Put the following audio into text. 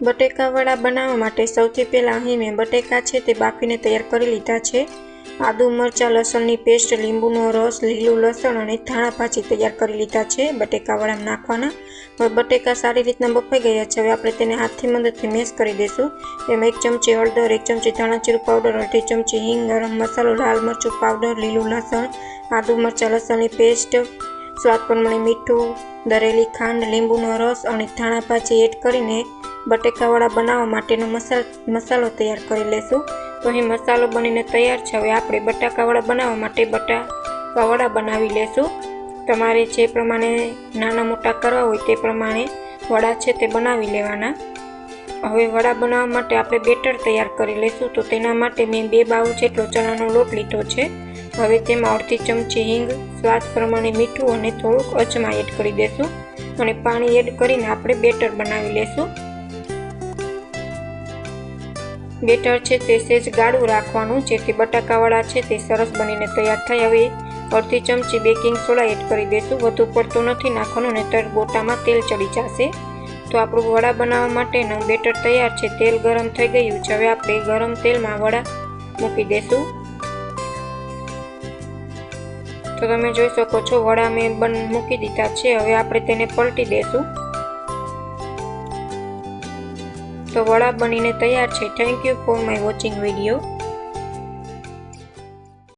બટેકા વડા બનાવવા માટે સૌથી પહેલાં અહીં મેં બટેકા છે તે બાફીને તૈયાર કરી લીધા છે. આદુ, મરચાં, લસણની પેસ્ટ, લીંબુનો રસ, લીલું લસણ અને ધાણા ભાજી તૈયાર કરી લીધા છે બટેકા વડામાં નાખવાના. હવે બટેકા સારી રીતના બફાઈ ગયા છે. હવે આપણે તેને હાથથી મદદથી મેશ કરી દઈશું. એમાં એક ચમચી હળદર, એક ચમચી ધાણા જીરું પાવડર અડધી ચમચી હિંગ, ગરમ મસાલો, લાલ મરચું પાવડર, લીલું લસણ, આદુ, મરચાં, લસણની પેસ્ટ, સ્વાદ પ્રમાણે મીઠું, દરેલી ખાંડ, લીંબુનો રસ અને ધાણા ભાજી એડ કરીને બટેકાવાળા બનાવવા માટેનો મસાલ, મસાલો તૈયાર કરી લેશું. તો અહીં મસાલો બનીને તૈયાર છે. હવે આપણે બટાકાવાળા બનાવવા માટે બટાકાવાળા બનાવી લેશું. તમારે જે પ્રમાણે નાના મોટા કરવા હોય તે પ્રમાણે વડા છે તે બનાવી લેવાના. હવે વડા બનાવવા માટે આપણે બેટર તૈયાર કરી લઈશું તો તેના માટે મેં બે બાઉ જેટલો ચણાનો લોટ લીધો છે. હવે તેમાં અડધી ચમચી હિંગ, સ્વાદ પ્રમાણે મીઠું અને થોડુંક અજમા એડ કરી દેશું. અને પાણી એડ કરીને આપણે બેટર બનાવી લેશું. બેટર છે તે સેજ ગાળું રાખવાનું, જેથી બટાકાવાળા છે તે સરસ બનીને તૈયાર થાય. હવે અડધી ચમચી બેકિંગ સોડા એડ કરી દઈશું. વધુ પડતું નથી નાખવાનું, નહીતર ગોટામાં તેલ ચડી જશે. તો આપણું વડા બનાવવા માટેનું બેટર તૈયાર છે. તેલ ગરમ થઈ ગયું છે. હવે આપણે ગરમ તેલમાં વડા મૂકી દઈશું. તો તમે જોઈ શકો છો, વડા મેં બન મૂકી દીધા છે. હવે આપણે તેને પલટી દઈશું. વડા બનીને તૈયાર છે. Thank you for my watching video